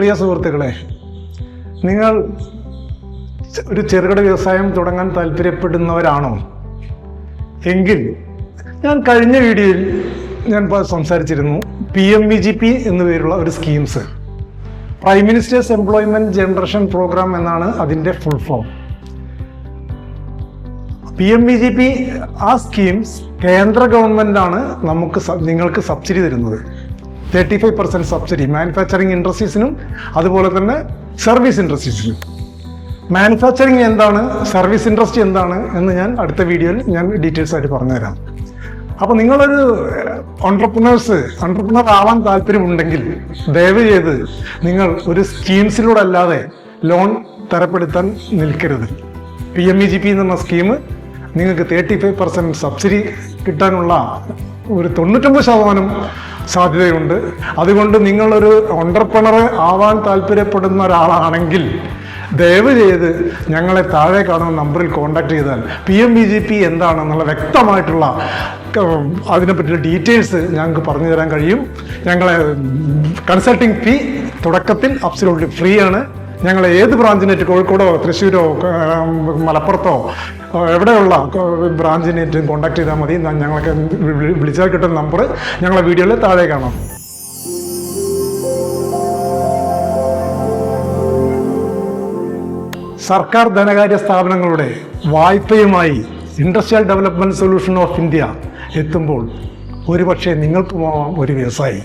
പ്രിയ സുഹൃത്തുക്കളെ നിങ്ങൾ ഒരു ചെറുകിട വ്യവസായം തുടങ്ങാൻ താല്പര്യപ്പെടുന്നവരാണോ? എങ്കിൽ ഞാൻ കഴിഞ്ഞ വീഡിയോയിൽ ഞാൻ സംസാരിച്ചിരുന്നു P M V G P എന്നു പേരുള്ള ഒരു schemes. Prime minister's employment generation programme എന്നാണ് അതിന്റെ full form P M B G P ആ സ്കീംസ് കേന്ദ്ര ഗവൺമെന്റാണ് നമുക്ക് നിങ്ങൾക്ക് സബ്സിഡി തരുന്നത്. Thirty five percent subsidy manufacturing ഇൻഡസ്ട്രീസിനും അതുപോലെ തന്നെ സർവീസ് ഇൻഡസ്ട്രീസിനും മാനുഫാക്ചറിങ് എന്താണ് സർവീസ് ഇൻഡസ്ട്രി എന്താണ് എന്ന് ഞാൻ അടുത്ത വീഡിയോയിൽ ഞാൻ ഡീറ്റെയിൽസ് ആയിട്ട് പറഞ്ഞുതരാം. അപ്പോൾ നിങ്ങളൊരു ഓൺട്രപ്രണേഴ്സ് ഓൺട്രപ്രണർ ആവാൻ താല്പര്യമുണ്ടെങ്കിൽ ദയവ് ചെയ്ത് നിങ്ങൾ ഒരു സ്കീംസിലൂടെ അല്ലാതെ ലോൺ തരപ്പെടുത്താൻ നിൽക്കരുത്. P M E G P എന്ന സ്കീം നിങ്ങൾക്ക് തേർട്ടി ഫൈവ് പെർസെന്റ് സബ്സിഡി കിട്ടാനുള്ള ഒരു തൊണ്ണൂറ്റൊമ്പത് ശതമാനം സാധ്യതയുണ്ട്. അതുകൊണ്ട് നിങ്ങളൊരു ഒണ്ടർപ്രണർ ആവാൻ താല്പര്യപ്പെടുന്ന ഒരാളാണെങ്കിൽ ദയവ് ചെയ്ത് ഞങ്ങളെ താഴെ കാണുന്ന നമ്പറിൽ കോൺടാക്ട് ചെയ്താൽ P M B G P എന്താണെന്നുള്ള വ്യക്തമായിട്ടുള്ള അതിനെ അതിനെപ്പറ്റിയുള്ള ഡീറ്റെയിൽസ് ഞങ്ങൾക്ക് പറഞ്ഞു തരാൻ കഴിയും. ഞങ്ങളെ കൺസൾട്ടിങ് ഫീ തുടക്കത്തിൽ അബ്സലൂട്ട്ലി ഫ്രീ ആണ്. ഞങ്ങൾ ഏത് ബ്രാഞ്ചിനേറ്റ് കോഴിക്കോടോ തൃശ്ശൂരോ മലപ്പുറത്തോ എവിടെയുള്ള ബ്രാഞ്ചിനേറ്റും കോൺടാക്ട് ചെയ്താൽ മതി. ഞങ്ങൾക്ക് വിളിച്ചാൽ കിട്ടുന്ന നമ്പർ ഞങ്ങളെ വീഡിയോയിൽ താഴെ കാണാം. സർക്കാർ ധനകാര്യ സ്ഥാപനങ്ങളുടെ വായ്പയുമായി industrial development solution of India എത്തുമ്പോൾ ഒരുപക്ഷെ നിങ്ങൾക്ക് പോവാം ഒരു വ്യവസായി.